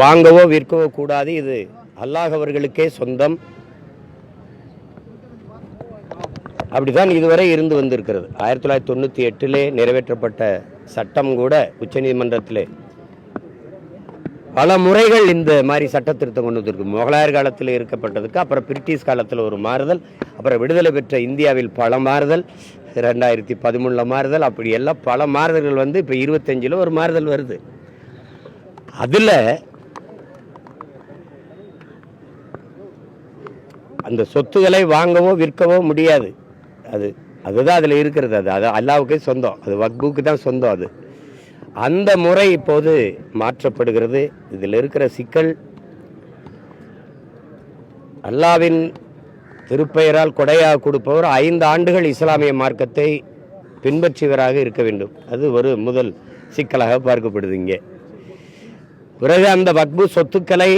வாங்கவோ விற்கவோ கூடாது. இது அல்லாஹ் அவர்களுக்கே சொந்தம். அப்படிதான் இதுவரை இருந்து வந்திருக்கிறது. ஆயிரத்தி தொள்ளாயிரத்தி தொண்ணூற்றி எட்டிலே நிறைவேற்றப்பட்ட சட்டம் கூட உச்சநீதிமன்றத்திலே பல முறைகள் இந்த மாதிரி சட்ட திருத்தம் கொண்டு வந்திருக்கு. முகலாயர் காலத்தில் இருக்கப்பட்டதுக்கு அப்புறம் பிரிட்டிஷ் காலத்தில் ஒரு மாறுதல் அப்புறம் விடுதலை பெற்ற இந்தியாவில் பல மாறுதல் ரெண்டாயிரத்தி பதிமூணில் மாறுதல் அப்படி எல்லாம் பல மாறுதல்கள் வந்து இப்போ இருபத்தஞ்சில் ஒரு மாறுதல் வருது. அதில் அந்த சொத்துக்களை வாங்கவோ விற்கவோ முடியாது. அது அதுதான் அதில் இருக்கிறது. அது அது அல்லாவுக்கே சொந்தம். அது வக்புக்கு தான் சொந்தம் அது. அந்த முறை இப்போது மாற்றப்படுகிறது. இதில் இருக்கிற சிக்கல் அல்லாவின் திருப்பெயரால் கொடையாக கொடுப்பவர் ஐந்து ஆண்டுகள் இஸ்லாமிய மார்க்கத்தை பின்பற்றியவராக இருக்க வேண்டும். அது ஒரு முதல் சிக்கலாக பார்க்கப்படுது இங்கே. பிறகு அந்த வக்பு சொத்துக்களை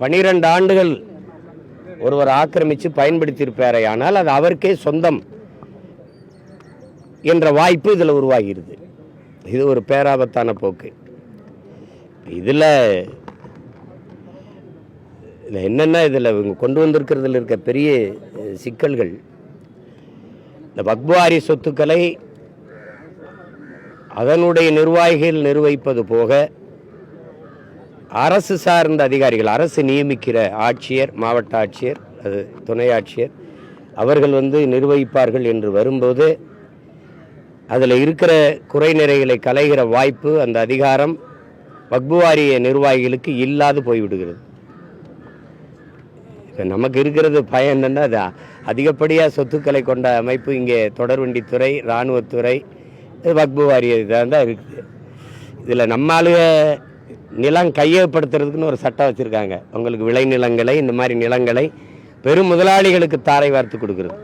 பனிரெண்டு ஆண்டுகள் ஒருவர் ஆக்கிரமித்து பயன்படுத்தியிருப்பாரே ஆனால் அது அவருக்கே சொந்தம் என்ற வாய்ப்பு இதில் உருவாகிறது. இது ஒரு பேராபத்தான போக்கு. இதில் இதில் என்னென்ன இதில் இவங்க கொண்டு வந்திருக்கிறதுல இருக்க பெரிய சிக்கல்கள் இந்த பக்வாரி சொத்துக்களை அதனுடைய நிர்வாகிகள் நிர்வகிப்பது போக அரசு சார்ந்த அதிகாரிகள் அரசு நியமிக்கிற ஆட்சியர் மாவட்ட ஆட்சியர் அது துணை ஆட்சியர் அவர்கள் வந்து நிர்வகிப்பார்கள் என்று வரும்போது அதில் இருக்கிற குறைநிறைகளை கலைகிற வாய்ப்பு அந்த அதிகாரம் வக்புவாரிய நிர்வாகிகளுக்கு இல்லாது போய்விடுகிறது. இப்போ நமக்கு இருக்கிறது பயம் என்னன்னா அது அதிகப்படியாக சொத்துக்களை கொண்ட அமைப்பு இங்கே தொடர்வண்டித்துறை இராணுவத்துறை இது வக்பு வாரிய இதாக தான் இருக்குது இதில் நம்ம ஆளுக நிலம் கையகப்படுத்துறதுக்குன்னு ஒரு சட்டம் வச்சுருக்காங்க. உங்களுக்கு விளைநிலங்களை இந்த மாதிரி நிலங்களை பெரும் முதலாளிகளுக்கு தாரை வார்த்து கொடுக்குறது.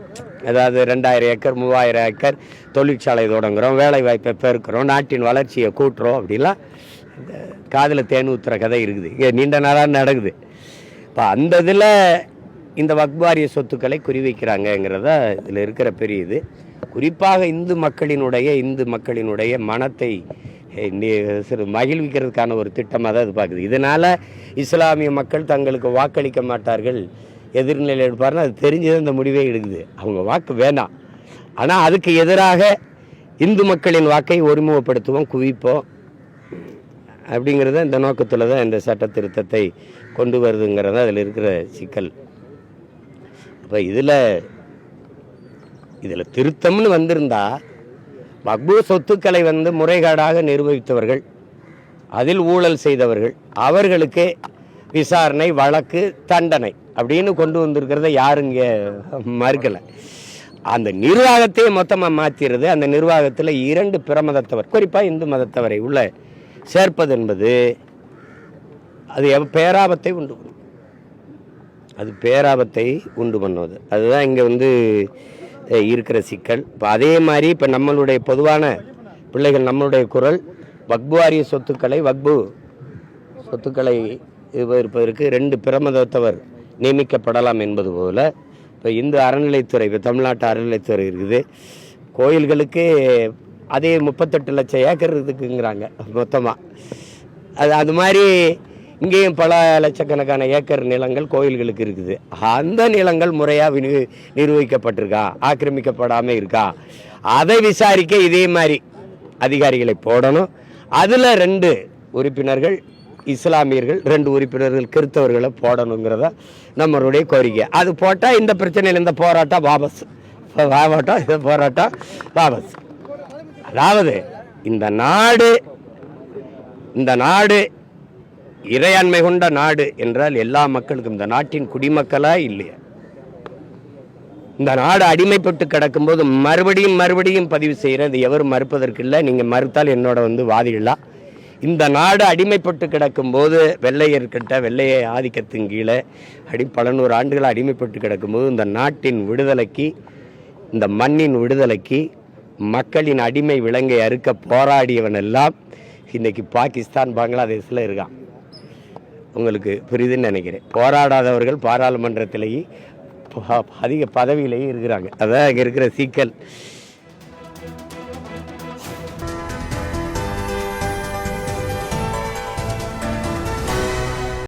அதாவது ரெண்டாயிரம் ஏக்கர் மூவாயிரம் ஏக்கர் தொழிற்சாலை தொடங்குறோம் வேலை வாய்ப்பை பெருக்கிறோம் நாட்டின் வளர்ச்சியை கூட்டுறோம் அப்படிலாம் காதில் தேன் ஊற்றுற கதை இருக்குது. இங்கே நீண்ட நாளாக நடக்குது. இப்போ அந்த இதில் இந்த வக்பாரிய சொத்துக்களை குறிவைக்கிறாங்கங்கிறத இதில் இருக்கிற பெரிய இது. குறிப்பாக இந்து மக்களினுடைய இந்து மக்களினுடைய மனத்தை சிறு மகிழ்விக்கிறதுக்கான ஒரு திட்டமாக தான் இது பார்க்குது. இதனால் இஸ்லாமிய மக்கள் தங்களுக்கு வாக்களிக்க மாட்டார்கள் எதிர்நிலை எடுப்பார்னு அது தெரிஞ்சது இந்த முடிவே எடுக்குது. அவங்க வாக்கு வேணாம். ஆனால் அதுக்கு எதிராக இந்து மக்களின் வாக்கை ஒருமுகப்படுத்துவோம் குவிப்போம் அப்படிங்கிறத இந்த நோக்கத்தில் தான் இந்த சட்ட திருத்தத்தை கொண்டு வருதுங்கிறத அதில் இருக்கிற சிக்கல். அப்போ இதில் இதில் திருத்தம்னு வந்திருந்தால் மக்பூ சொத்துக்களை வந்து முறைகேடாக நிர்வகித்தவர்கள் அதில் ஊழல் செய்தவர்கள் அவர்களுக்கு விசாரணை வழக்கு தண்டனை அப்படின்னு கொண்டு வந்திருக்கிறத யாரும் இங்கே மறுக்கலை. அந்த நிர்வாகத்தையே மொத்தமாக மாற்றிடுறது அந்த நிர்வாகத்தில் இரண்டு பிரமதத்தவர் குறிப்பாக இந்து மதத்தவரை உள்ள சேர்ப்பது என்பது அது எவ்- பேராபத்தை உண்டு பண்ணும். அது பேராபத்தை உண்டு பண்ணுவது. அதுதான் இங்கே வந்து இருக்கிற சிக்கல். இப்போ அதே மாதிரி இப்போ நம்மளுடைய பொதுவான பிள்ளைகள் நம்மளுடைய குரல் வக்புவாரிய சொத்துக்களை வக்பு சொத்துக்களை இருப்பதற்கு ரெண்டு பிரமதத்தவர் நியமிக்கப்படலாம் என்பது போல் இப்போ இந்து அறநிலைத்துறை இப்போ தமிழ்நாட்டு அறநிலைத்துறை இருக்குது. கோயில்களுக்கு அதே முப்பத்தெட்டு லட்சம் ஏக்கர் இருக்குங்கிறாங்க மொத்தமாக அது அது மாதிரி இங்கேயும் பல லட்சக்கணக்கான ஏக்கர் நிலங்கள் கோயில்களுக்கு இருக்குது. அந்த நிலங்கள் முறையாக வினி நிர்வகிக்கப்பட்டிருக்கா? ஆக்கிரமிக்கப்படாமல் இருக்கா? அதை விசாரிக்க இதே மாதிரி அதிகாரிகளை போடணும். அதில் ரெண்டு உறுப்பினர்கள் இஸ்லாமியர்கள் ரெண்டு உறுப்பினர்கள் கிறித்தவர்களை போடணுங்கிறத நம்மளுடைய கோரிக்கை. அது போட்டால் இந்த பிரச்சனையில் இந்த போராட்டம் வாபஸ். வாபட்டம் இந்த போராட்டம் வாபஸ். அதாவது இந்த நாடு இந்த நாடு இறையாண்மை கொண்ட நாடு என்றால் எல்லா மக்களுக்கும் இந்த நாட்டின் குடிமக்களா இல்லையா. இந்த நாடு அடிமைப்பட்டு கிடக்கும்போது மறுபடியும் மறுபடியும் பதிவு செய்கிறேன். இது எவரும் மறுப்பதற்கு இல்லை. நீங்கள் மறுத்தால் என்னோட வந்து வாதிடலாம். இந்த நாடு அடிமைப்பட்டு கிடக்கும்போது வெள்ளையர்கிட்ட வெள்ளைய ஆதிக்கத்தின் கீழே அடி பல நூறு ஆண்டுகளாக அடிமைப்பட்டு கிடக்கும்போது இந்த நாட்டின் விடுதலைக்கு இந்த மண்ணின் விடுதலைக்கு மக்களின் அடிமை விலங்கை அறுக்க போராடியவன் எல்லாம் இன்றைக்கி பாகிஸ்தான் பங்களாதேஷில் இருக்கான். உங்களுக்கு புரியுதுன்னு நினைக்கிறேன். போராடாதவர்கள் பாராளுமன்றத்திலேயே அதிக பதவியிலேயே இருக்கிறாங்க. அதான் இங்கே இருக்கிற சிக்கல்.